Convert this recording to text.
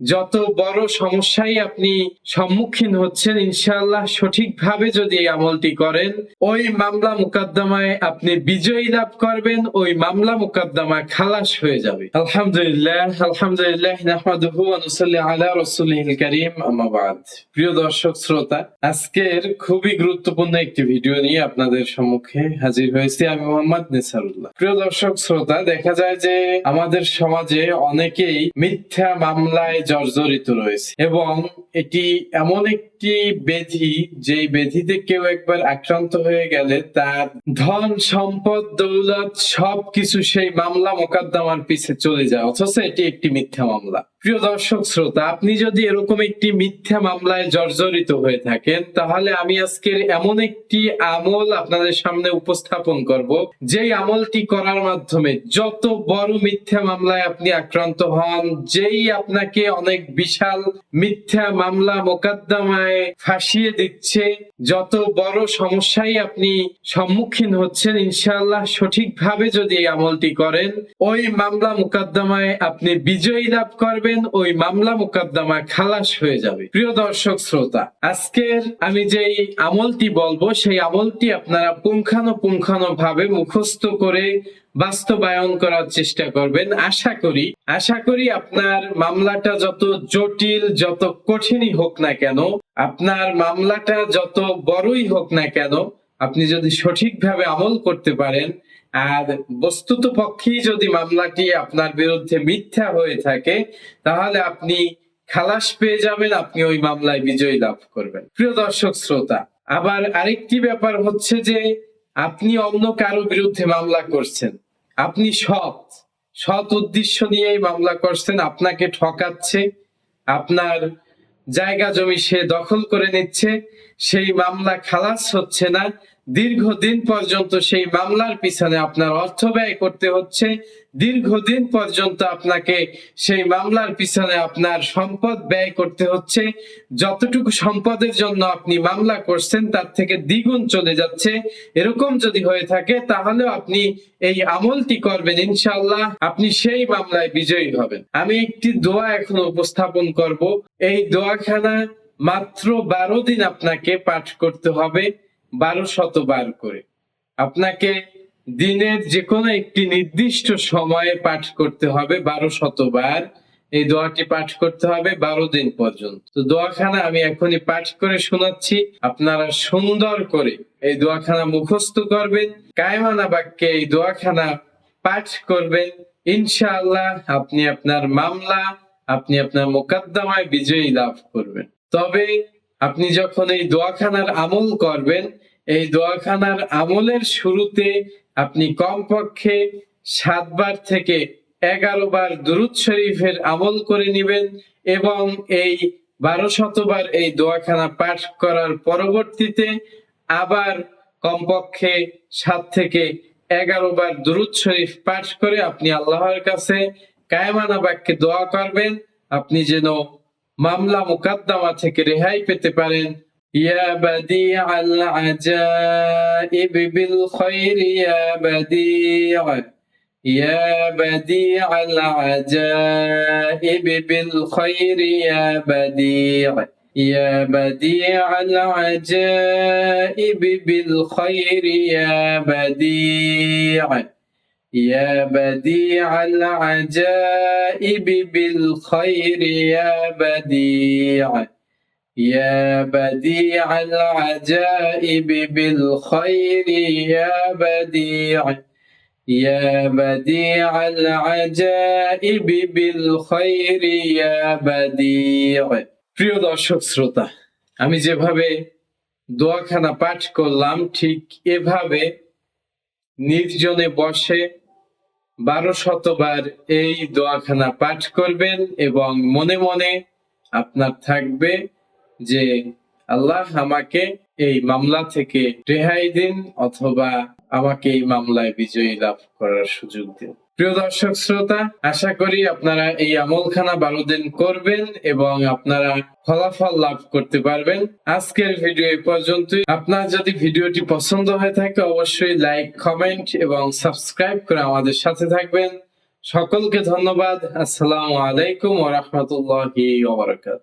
যত বড় সমস্যায় আপনি সম্মুখীন হচ্ছেন, ইনশাআল্লাহ সঠিকভাবে যদি আমলটি করেন, ওই মামলা মুকদ্দমায় আপনি বিজয়ী লাভ করবেন, ওই মামলা মুকদ্দমা খালাস হয়ে যাবে। আলহামদুলিল্লাহ আলহামদুলিল্লাহ, নাহমাদুহু ওয়া নুসাল্লি আলা রাসূলিহিল কারীম, আম্মা বাদ। প্রিয় দর্শক, শ্রোতা, আজকের খুবই গুরুত্বপূর্ণ একটি ভিডিও নিয়ে আপনাদের সম্মুখে হাজির হয়েছি আমি মোহাম্মদ নিসারুল্লাহ। প্রিয় দর্শক, শ্রোতা, দেখা যায় যে আমাদের সমাজে অনেকেই মিথ্যা মামলায় জর্জরিত রয়েছে। এবং এটি এমন একটি বেধি যে বেধিতে কেউ একবার আক্রান্ত হয়ে গেলে তার ধন, সম্পদ, দৌলত সবকিছু সেই মামলা মোকদ্দমার পিছে চলে যায়। অথচ এটি একটি মিথ্যা মামলা। প্রিয় দর্শক শ্রোতা, আপনি যদি এরকম একটি মিথ্যা মামলায় জর্জরিত হয়ে থাকেন, তাহলে আমি আজকের এমন একটি আমল আপনাদের সামনে উপস্থাপন করব। যেই আমলটি করার মাধ্যমে যত বড় মিথ্যা মামলায় আপনি আক্রান্ত হন, যেই আপনাকে অনেক বিশাল মিথ্যা মামলা মোকদ্দমায় ফাঁসিয়ে দিচ্ছে, যত বড় সমস্যায় আপনি সম্মুখীন হচ্ছেন, ইনশাআল্লাহ সঠিকভাবে যদি এই আমলটি করেন, ওই মামলা মোকদ্দমায় আপনি বিজয়ী লাভ করবেন। ওই মামলা মোকদ্দমা খালাস হয়ে যাবে। প্রিয় দর্শক, শ্রোতা, আজকের আমি যেই আমলটি বলব, সেই আমলটি আপনারা পুঙ্খানুপুঙ্খানু ভাবে মুখস্থ করে বাস্তবায়ন করার চেষ্টা করবেন। আশা করি আশা করি আপনার মামলাটা যত জটিল, যত কঠিনই হোক না কেন, আপনার মামলাটা যত বড়ই হোক না কেন, আপনি যদি সঠিকভাবে আমল করতে পারেন আর বস্তুত পক্ষেই যদি মামলাটি আপনার বিরুদ্ধে মিথ্যা হয়ে থাকে, তাহলে আপনি খালাস পেয়ে যাবেন, আপনি ওই মামলায় বিজয়ী লাভ করবেন। প্রিয় দর্শক শ্রোতা, আবার আরেকটি ব্যাপার হচ্ছে যে, আপনি অন্য কারও বিরুদ্ধে মামলা করছেন। আপনি সৎ সৎ উদ্দেশ্য নিয়েই মামলা করছেন, আপনাকে ঠকাচ্ছে, আপনার জায়গা জমি সে দখল করে নিচ্ছে, সেই মামলা খালাস হচ্ছে না দীর্ঘদিন পর্যন্ত সেই মামলার পিছনে আপনার অর্থ ব্যয় করতে হচ্ছে। দীর্ঘদিন পর্যন্ত আপনাকে সেই মামলার পিছনে আপনার সম্পদ ব্যয় করতে হচ্ছে। যতটুকু সম্পদের জন্য আপনি মামলা করছেন, তার থেকে দ্বিগুণ চলে যাচ্ছে। এরকম যদি হয়ে থাকে তাহলেও আপনি এই আমলটি করবেন ইনশাল্লাহ আপনি সেই মামলায় বিজয়ী হবেন। আমি একটি দোয়া এখন উপস্থাপন করব। এই দোয়াখানা মাত্র বারো দিন আপনাকে পাঠ করতে হবে। বারো শতবার করে। আপনাকে দিনের যে কোনো একটি নির্দিষ্ট সময়ে পাঠ করতে হবে, বারো শতবার এই দোয়াটি পাঠ করতে হবে বারো দিন পর্যন্ত। তো দোয়াখানা আমি এখনই পাঠ করে শোনাচ্ছি। আপনারা সুন্দর করে এই দোয়াখানা মুখস্থ করবেন কায়মানা বাক্যে এই দোয়াখানা পাঠ করবেন। ইনশাআল্লাহ আপনি আপনার মামলা, আপনি আপনার মোকদ্দমায় বিজয়ী লাভ করবেন। তবে আপনি যখন এই দোয়াখানার আমল করবেন, এই দোয়াখানার আমলের শুরুতে আপনি কমপক্ষে সাতবার থেকে এগারো বার দুরুদ শরীফের আমল করে নেবেন এবং এই বারো শতবার এই দোয়াখানা পাঠ করার পরবর্তীতে আবার কমপক্ষে সাত থেকে এগারো বার দুরুদ শরীফ পাঠ করে আপনি আল্লাহর কাছে কায়মানা বাক্যে দোয়া করবেন। আপনি যেন মামলা মুকাদ্দামা থেকে রেহাই পেতে পারেন يا بديع العجائب بالخير يا بديع يا بديع العجائب بالخير يا بديع يا بديع العجائب بالخير يا بديع يا بديع العجائب بالخير يا بديع يا بديع العجائب بالخير يا بديع يا بديع العجائب بالخير يا بديع প্রিয় দর্শক শ্রোতা আমি যেভাবে দোয়াখানা পাঠ করলাম ঠিক এভাবে নির্জনে বসে বারো শতবার এই দোয়াখানা পাঠ করবেন এবং মনে মনে আপনার থাকবে যে আল্লাহ আমাকে এই মামলা থেকে রেহাই দিন অথবা আমাকে এই মামলায় বিজয়ী লাভ করার সুযোগ দিন। প্রিয় দর্শক শ্রোতা, আশা করি আপনারা এই আমলখানা বারো দিন করবেন এবং আপনারা ফলাফল লাভ করতে পারবেন। আজকের ভিডিও এই পর্যন্তই। আপনার যদি ভিডিওটি পছন্দ হয়ে থাকে, অবশ্যই লাইক, কমেন্ট এবং সাবস্ক্রাইব করে আমাদের সাথে থাকবেন। সকলকে ধন্যবাদ। আসসালামু আলাইকুম ওয়া রাহমাতুল্লাহি ওয়া বারাকাতুহু।